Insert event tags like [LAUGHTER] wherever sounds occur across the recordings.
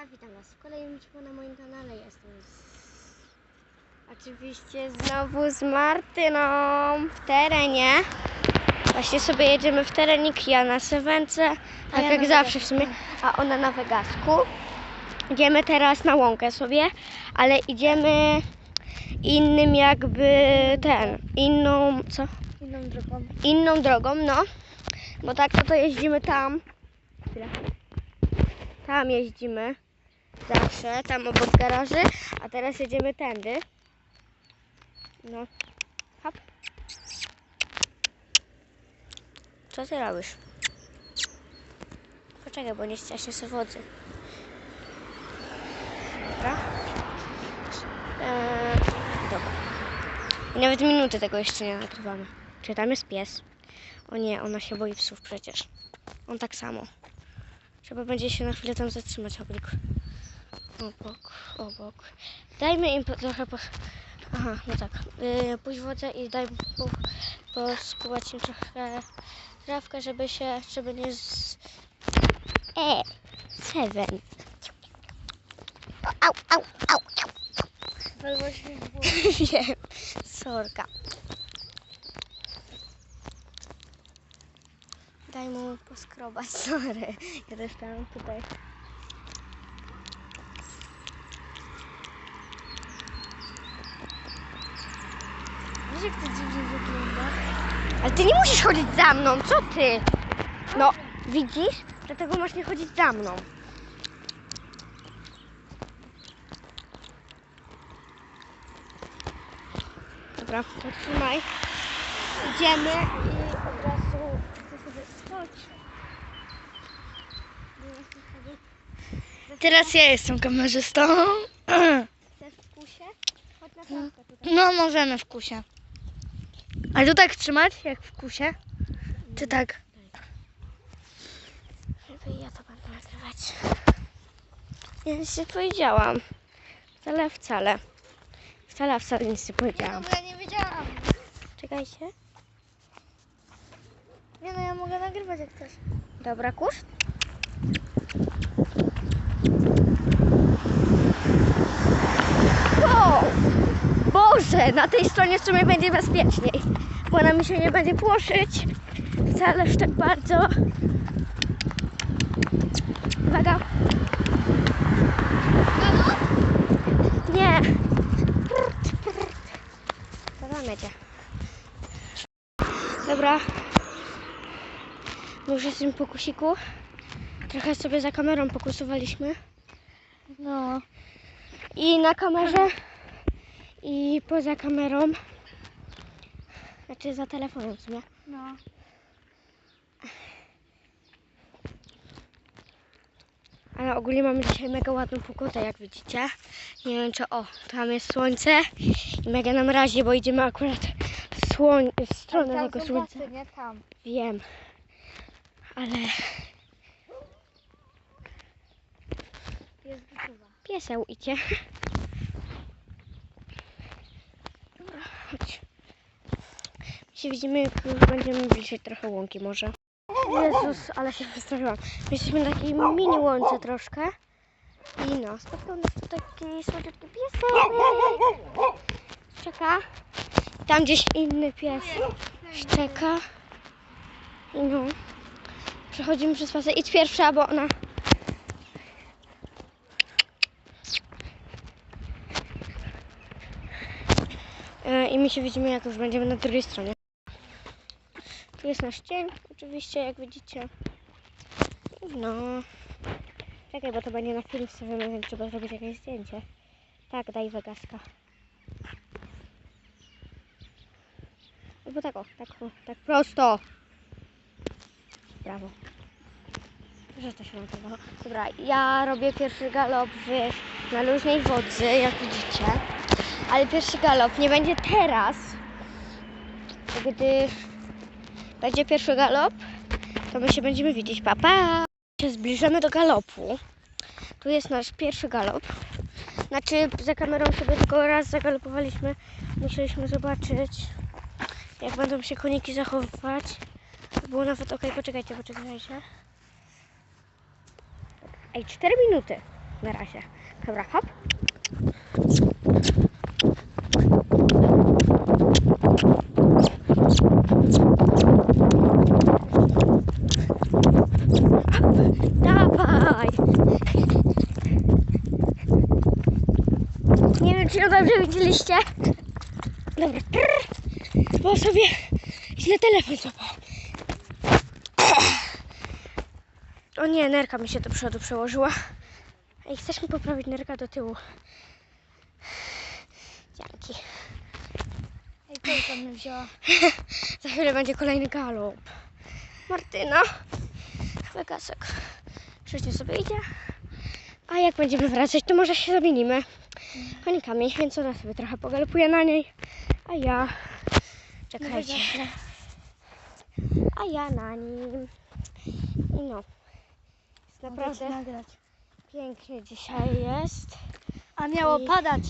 Siemka, witam Was w kolejnym odcinku na moim kanale. Jestem z... oczywiście znowu z Martyną w terenie. Właśnie sobie jedziemy w terenik, ja na Sewence, tak ja jak zawsze w sumie, a ona na Wegasku. Idziemy teraz na łąkę sobie, ale idziemy innym jakby ten, inną, co? Inną drogą. inną drogą, no. Bo tak to, to jeździmy tam. Tam jeździmy. Zawsze, tam obok garaży. A teraz jedziemy tędy. No. Hop. Co ty robisz? Poczekaj, bo nie ściaśnie sobie wody. Dobra. Eee, dobra. Nawet minuty tego jeszcze nie nagrywamy. Czy tam jest pies? O nie, ona się boi psów przecież. On tak samo. Trzeba będzie się na chwilę tam zatrzymać obok. Obok, obok. Dajmy im po, trochę po... Aha, no tak. Yy, pójść wodę i daj po, poskubać im trochę trawkę, żeby się, żeby nie z... E, seven. Au, au, au, au. Wiem, [LAUGHS] sorka. Daj mu poskrobać, sorry. Ja też tam tutaj. Wiesz jak to dziwnie wygląda? Ale ty nie musisz chodzić za mną, co ty? No, widzisz? Dlatego masz nie chodzić za mną. Dobra, to trzymaj. Idziemy i od razu chcę sobie chodź. Teraz ja jestem kamerzystą. Chcesz w kusie? Chodź na trawkę tutaj. No, możemy w kusie. Ale tu tak trzymać, jak w kusie? Czy tak? Żeby ja to będę nagrywać. Ja nic nie powiedziałam. Wcale, wcale. Wcale, wcale nic nie powiedziałam. ja nie wiedziałam. Czekajcie. Nie no, ja mogę nagrywać jak chcesz. Dobra, kurz. Wow! Na tej stronie w sumie będzie bezpieczniej, bo ona mi się nie będzie płoszyć. Wcale aż tak bardzo. Uwaga. Nie. Zadamy cię. Dobra. Już jesteśmy po kusiku. Trochę sobie za kamerą pokusowaliśmy. No. I na kamerze, i poza kamerą. Znaczy za telefonem w sumie. No. Ale ogólnie mamy dzisiaj mega ładną pogodę, jak widzicie. Nie wiem czy, o, tam jest słońce i mega nam razie, bo idziemy akurat w, słoń, w stronę tego słońca. nie tam. Wiem, ale Jest gotowa. pieseł idzie. Dobra, chodź. Się widzimy, jak już będziemy bliżej trochę łąki może. Jezus, ale się wystraszyłam. Jesteśmy na takiej mini łące troszkę. I no, spotkał nas tu taki słodziutki piesek. Czeka. Tam gdzieś inny pies szczeka. I no. Przechodzimy przez pasę. Idź pierwsza, bo ona... I my się widzimy, jak już będziemy na drugiej stronie. Tu jest nasz cień, oczywiście, jak widzicie. No. Czekaj, bo to będzie na film więc trzeba zrobić jakieś zdjęcie. Tak, daj Vegaska. Albo tak o, tak o, tak prosto. Brawo. Że to się nagrywało. Dobra, ja robię pierwszy galop w, na luźnej wodzy, jak widzicie. Ale pierwszy galop nie będzie teraz. Gdy będzie pierwszy galop, to my się będziemy widzieć. Pa, pa! Się zbliżamy do galopu. Tu jest nasz pierwszy galop. Znaczy, za kamerą sobie tylko raz zagalopowaliśmy. Musieliśmy zobaczyć, jak będą się koniki zachowywać. Było nawet ok, poczekajcie, poczekajcie. Ej, 4 minuty. Na razie. Dobra, hop. Dawaj! Nie wiem, czy ją dobrze widzieliście. Dobra. Bo sobie źle telefon złapał. O nie, nerka mi się do przodu przełożyła. Ej, chcesz mi poprawić nerka do tyłu? Dzięki. Ej, tylko mnie wzięła. [LAUGHS] Za chwilę będzie kolejny galop. Martyna. Wygasek. Krzysiu sobie idzie. A jak będziemy wracać, to może się zamienimy konikami, więc ona sobie trochę pogalopuje na niej. A ja... Czekajcie. A ja na nim. I no. Jest Naprawdę pięknie dzisiaj jest. A miało I- padać.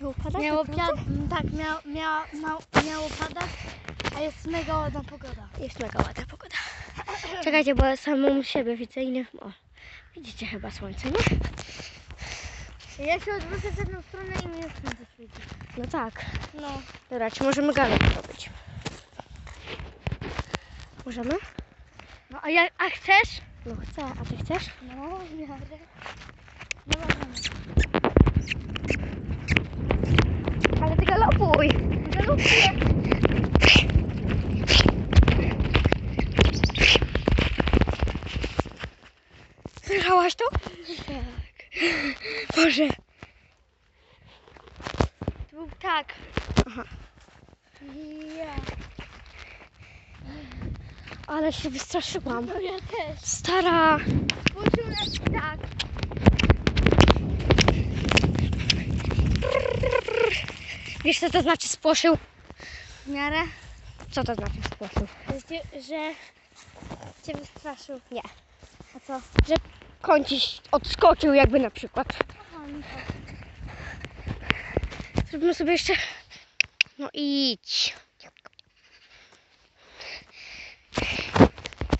Miało padać? Miało naprawdę? pia- m, tak, mia- mia- mał- miało padać, a jest mega ładna pogoda. Jest mega ładna pogoda. [CLEARS THROAT] Czekajcie, bo samą siebie widzę i nie... O, widzicie chyba słońce, nie? Ja się odwrócę w jedną stronę i mi już nie świeci. No tak. No. Dobra, czy możemy galop zrobić? Możemy? No a jak, a chcesz? No chcę, a ty chcesz? No, w miarę. No możemy. Ale ty galopuj! Galopuję. Słyszałaś to? Tak. Boże. To był tak. Aha. Ja. Ale się wystraszyłam. No ja też. Stara. Poczuł nas tak. Wiesz co to znaczy spłoszył? W miarę? Co to znaczy spłoszył? Że, że cię wystraszył. Nie. A co? Że kąciś odskoczył jakby na przykład. Aha. Zrobimy sobie jeszcze... No idź.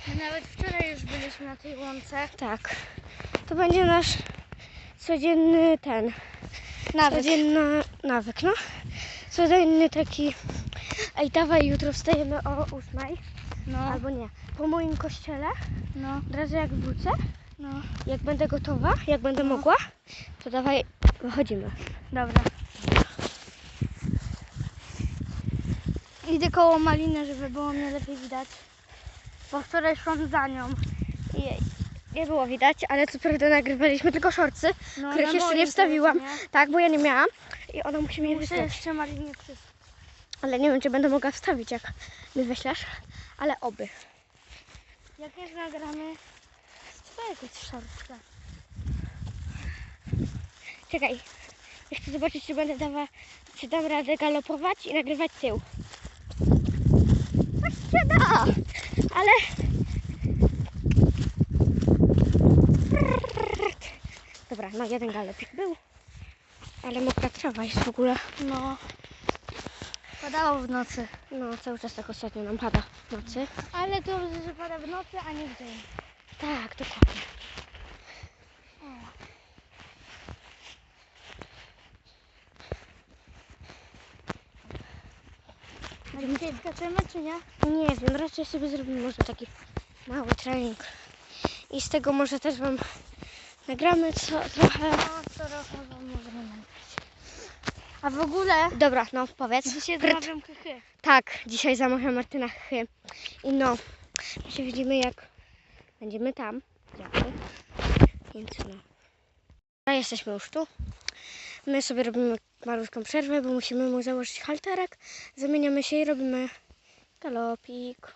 My nawet wczoraj już byliśmy na tej łące. Tak. To będzie nasz codzienny ten. Nawyk. Codzienny nawyk, no. Codzienny taki. Ej, dawaj, jutro wstajemy o ósmej. No, Albo nie. Po moim kościele. no, Od razu jak wrócę, no. jak będę gotowa, jak będę No. mogła, to dawaj, wychodzimy. Dobra. Idę koło maliny, żeby było mnie lepiej widać. Bo wczoraj szłam za nią. Jej. Nie było widać, ale co prawda nagrywaliśmy tylko szorcy, No, których jeszcze nie wstawiłam. telefonie. Tak, bo ja nie miałam i ona musi mnie wysłać. jeszcze malinie przysłać. Ale nie wiem, czy będę mogła wstawić, jak mi wyślesz, ale oby. Jak już nagramy z twojego szortka. Czekaj. Chcę zobaczyć, czy będę dawa, czy dam radę galopować i nagrywać tył. Tak się da, ale... Dobra, no jeden galopik był. Ale mokra trawa jest w ogóle. No. Padało w nocy. No, cały czas tak ostatnio nam pada w nocy. Ale to, że pada w nocy, a nie w dzień. Tak, dokładnie. A dzisiaj skaczemy, czy nie? Nie wiem, raczej sobie zrobimy może taki mały trening. I z tego może też Wam nagramy co, trochę. No, wam możemy nagrać. A w ogóle Dobra, no powiedz. dzisiaj Gryt. zamawiam kychy. Tak, dzisiaj zamawia Martyna chy. I no, my się widzimy jak będziemy tam. Więc no. A jesteśmy już tu. My sobie robimy malutką przerwę, bo musimy mu założyć halterek. Zamieniamy się i robimy galopik.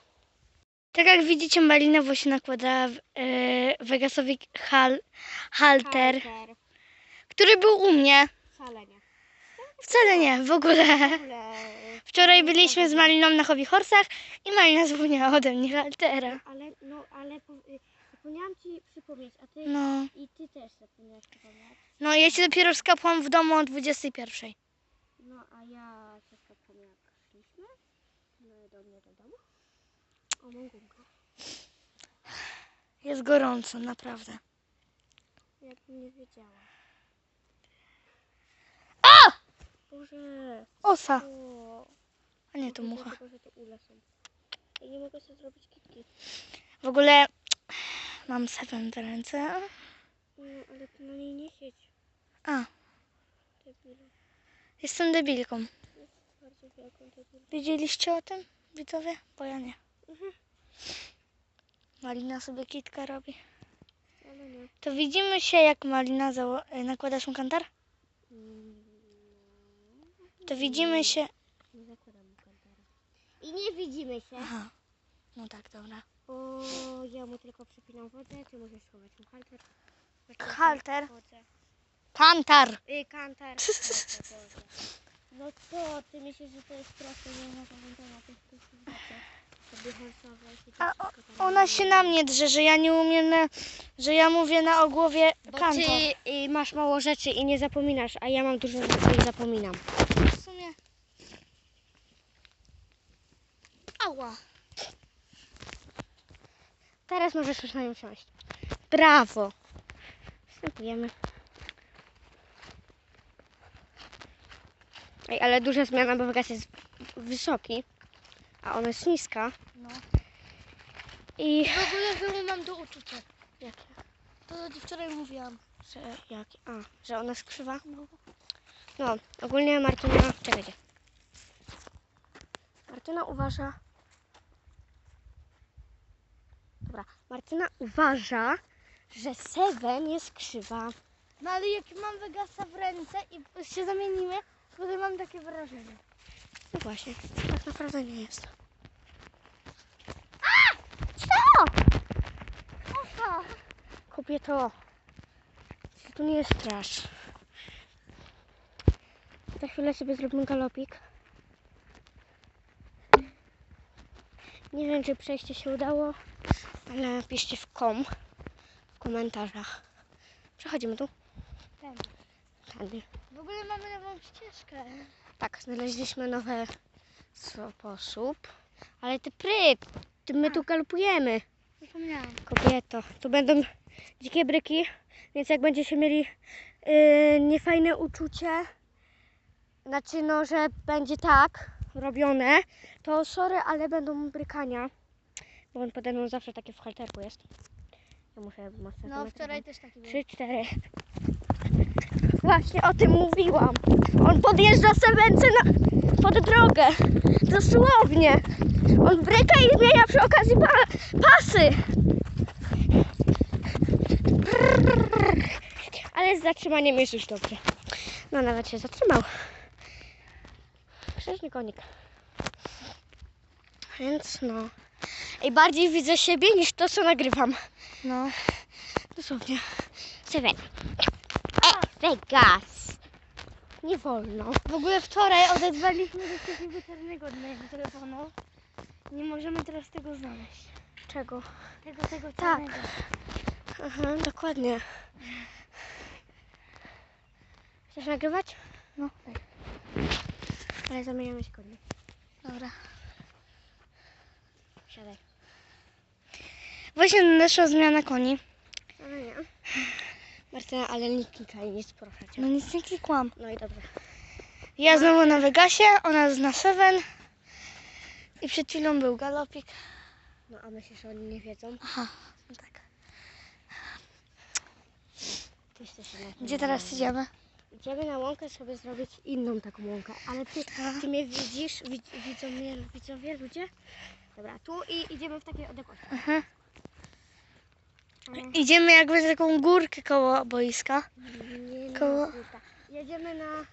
Tak jak widzicie, Malina właśnie nakładała e, Vegasowi hal, halter, który był u mnie. Wcale nie. Wcale nie, w ogóle. Wczoraj byliśmy z Maliną na hobby horsach i Malina zapomniała ode mnie haltera. Ale, no, ale y, zapomniałam Ci przypomnieć, a Ty No, i Ty też zapomniałaś przypomnieć. no ja się dopiero skapłam w domu o 21. No, a ja się spotkam jak szliśmy no, do mnie do domu. O, mam gumkę. Jest gorąco, naprawdę. Jakbym nie wiedziała. A! Boże. Osa. O. A nie, to mucha. Tylko, że to ule są. I nie mogę sobie zrobić kitki. W ogóle mam Seven w ręce. No, ale ty na niej nie siedź. A, Debilu. jestem debilką. Bardzo wielką debilu. Wiedzieliście o tym, widzowie? Bo ja nie. Mhm. Malina sobie kitka robi. Ale nie. To widzimy się, jak Malina e, nakładasz mu kantar? Mm, To widzimy się... Nie zakładam mu kantara. I nie widzimy się. Aha. No tak, dobra. Bo ja mu tylko przypinam wodę, ty możesz schować mu halter. Znaczy, Halter? wodę. Kantar! Y, kantar. [LAUGHS] Boże. No co, ty myślisz, że to jest proste, nie ma pamiętania tych tych A to Ona się na mnie drze, że ja nie umiem, na, że ja mówię na ogłowie Bo kantor. ty y, masz mało rzeczy i nie zapominasz, a ja mam dużo rzeczy i zapominam. W sumie... Ała. Teraz możesz już na nią siąść. Brawo. Wstępujemy. Ej, ale duża zmiana, bo Vegas jest wysoki, a ona jest niska. No. I... W ogóle wyłu mam do uczucia. Jakie? To co ci wczoraj mówiłam. Że jak? A, że ona jest krzywa? No, ogólnie Martyna... Czekajcie. Martyna uważa... Dobra, Martyna uważa, że Seven jest krzywa. No ale jak mam Vegasa w ręce i się zamienimy, potem mam takie wrażenie. No właśnie, tak naprawdę nie jest. A! Co? Osa! Kobieto, tu nie jest straż. Za chwilę sobie zrobimy galopik. Nie wiem, czy przejście się udało, ale piszcie w kom, w komentarzach. Przechodzimy tu. Ten. Tędy. W ogóle mamy nową ścieżkę. Tak, znaleźliśmy nowy sposób. Ale ty pryk, ty my tu galopujemy. Zapomniałam. Kobieto, tu będą dzikie bryki, więc jak będziecie mieli yy, niefajne uczucie, znaczy no, że będzie tak robione, to sorry, ale będą brykania, bo on pode mną zawsze takie w halterku jest. Ja muszę mocno No wczoraj też taki był. Trzy, cztery. Właśnie o tym mówiłam. On podjeżdża Sewence na, pod drogę. Dosłownie. On bryka i zmienia przy okazji pa, pasy. Ale z zatrzymaniem jest już dobrze. No nawet się zatrzymał. Krzyżny konik. Więc no. I bardziej widzę siebie niż to, co nagrywam. No. Dosłownie. Seven. Vegas. Nie wolno. W ogóle wczoraj odezwaliśmy do takiego czarnego od mojego telefonu. Nie możemy teraz tego znaleźć. Czego? Tego, tego Tak. czarnego. Aha, dokładnie. Chcesz nagrywać? No, daj. Ale zamieniamy się koni. Dobra. Siadaj. Właśnie nadeszła zmiana koni. Ale nie. Martyna, ale nie klikaj nic, proszę cię. No nic nie klikłam. No i dobrze. Ja znowu na Vegasie, ona na Seven. I przed chwilą był galopik. No a myślisz, że oni nie wiedzą? Aha, no tak. Ty jesteś na Gdzie teraz idziemy? Idziemy na łąkę sobie zrobić inną taką łąkę. Ale ty, ty mnie widzisz? Widz, widzą mnie widzowie, ludzie? Dobra, tu i idziemy w takiej odległości. Aha. Ale- Idziemy jakby na taką górkę koło boiska. Nie na Koło-. Jedziemy na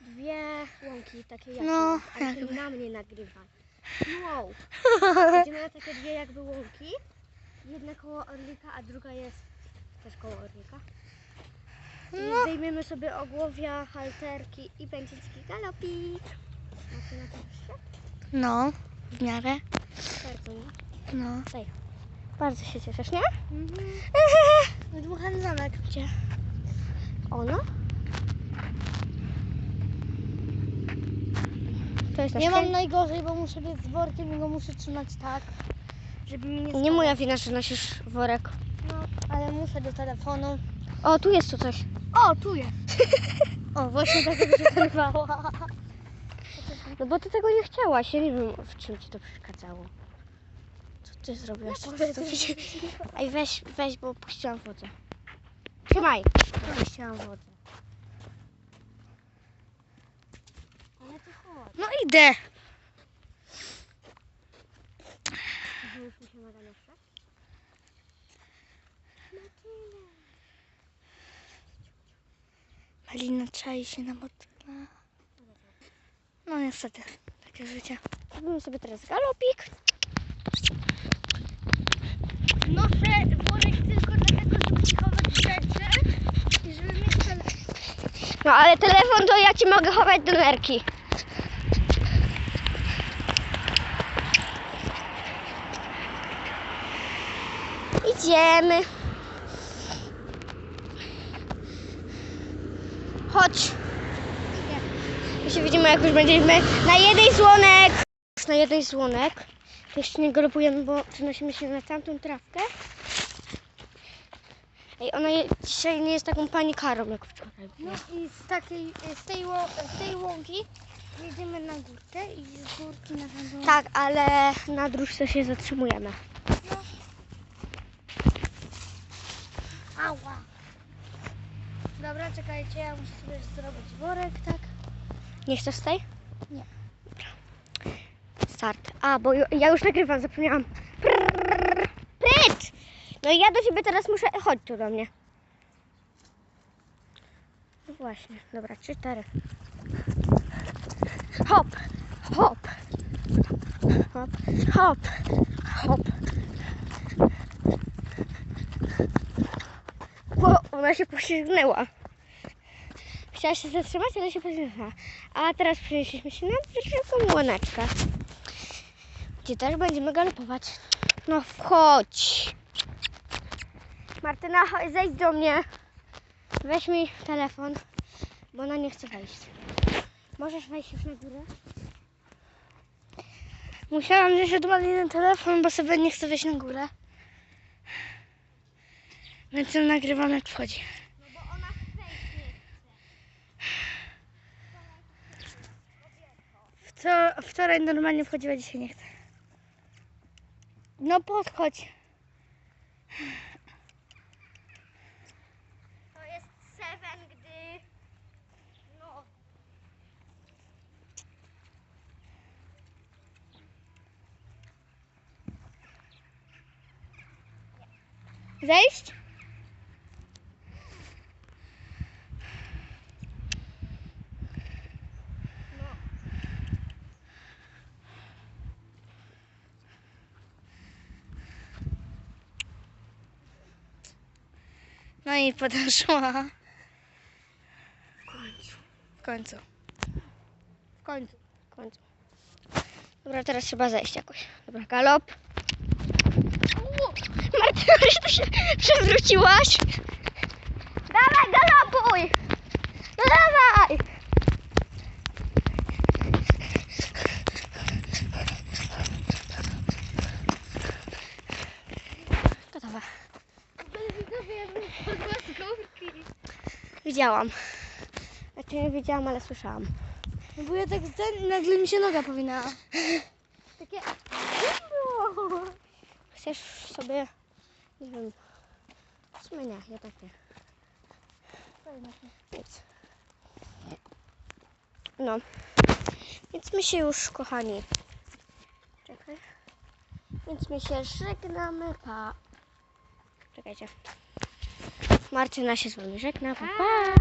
dwie łąki takie jak No, jakby. na mnie nagrywaj. Wow. [LAUGHS] Jedziemy na takie dwie jakby łąki. Jedna koło Orlika, a druga jest też koło Orlika. I No. zdejmiemy sobie ogłowia, halterki i będzie taki galopik. Macie na to? No, w miarę. Bardzo, nie? No. Bardzo się cieszysz, nie? Mhm. Wydmuchany zamek. Gdzie? Ono? To jest nasz Ja mam najgorzej, bo muszę biec z workiem i go muszę trzymać tak, żeby mi nie Nie moja wina, że nosisz worek. No, ale muszę do telefonu. O, tu jest tu coś. O, tu jest. [LAUGHS] O, właśnie tak jak się zerwała. [LAUGHS] No bo ty tego nie chciałaś. Ja nie wiem, w czym ci to przeszkadzało. Co ty zrobiłaś? Co ty to [LAUGHS] Ej, weź, weź, bo puściłam wodę. Trzymaj. Puściłam wodę. Ale ty chodź. No idę. Mi się naga jeszcze? Malina czai się na motyla. No niestety, takie życie. Zrobimy sobie teraz galopik. Noszę worek tylko dlatego, żeby schować rzeczy i żeby mieć telefon. No ale telefon to ja ci mogę chować do nerki. Idziemy. Chodź. My się widzimy jak już będziemy na jednej słonek. Już na jednej słonek. Jeszcze nie galopujemy, bo przenosimy się na tamtą trawkę. Ej, ona je, dzisiaj nie jest taką panikarą jak wczoraj. No i z takiej, z tej, z tej łąki jedziemy na górkę i z górki na tamtą. Tak, ale na dróżce się zatrzymujemy. Ała. Dobra, czekajcie, ja muszę sobie zrobić worek, tak? Nie chcesz z tej? Nie. Start. A, bo ja już nagrywam, zapomniałam. Prrr! No i ja do ciebie teraz muszę... Chodź tu do mnie. No właśnie, dobra, trzy, cztery. Hop, hop, hop, hop, hop. O, ona się poślizgnęła. Chciała się zatrzymać, ale się poślizgnęła. A teraz przenieśliśmy się na wielką łoneczkę. Gdzie też będziemy galopować. No wchodź. Martyna, zejdź do mnie. Weź mi telefon, bo ona nie chce wejść. Możesz wejść już na górę? Musiałam wziąć od Maliny telefon, bo sobie nie chcę wejść na górę. Więc ją nagrywam jak wchodzi. No bo ona nie chce. Wczoraj normalnie wchodziła, dzisiaj nie chcę. No podchodź. To jest seven, gdy... No. Zejść? No i podeszła. W końcu. W końcu. W końcu. W końcu. Dobra, teraz trzeba zejść jakoś. Dobra, galop. Że ty się przewróciłaś? Dawaj, galopuj! No dawaj! Gotowa. Widziałam. Znaczy nie widziałam, ale słyszałam. No bo ja tak ten, nagle mi się noga powinęła. Takie... Chcesz sobie... Nie wiem... W sumie nie, ja tak nie. No. Więc my się już, kochani... Czekaj. Więc my się żegnamy, pa. Czekajcie. Martyna się z wami żegna, pa, pa.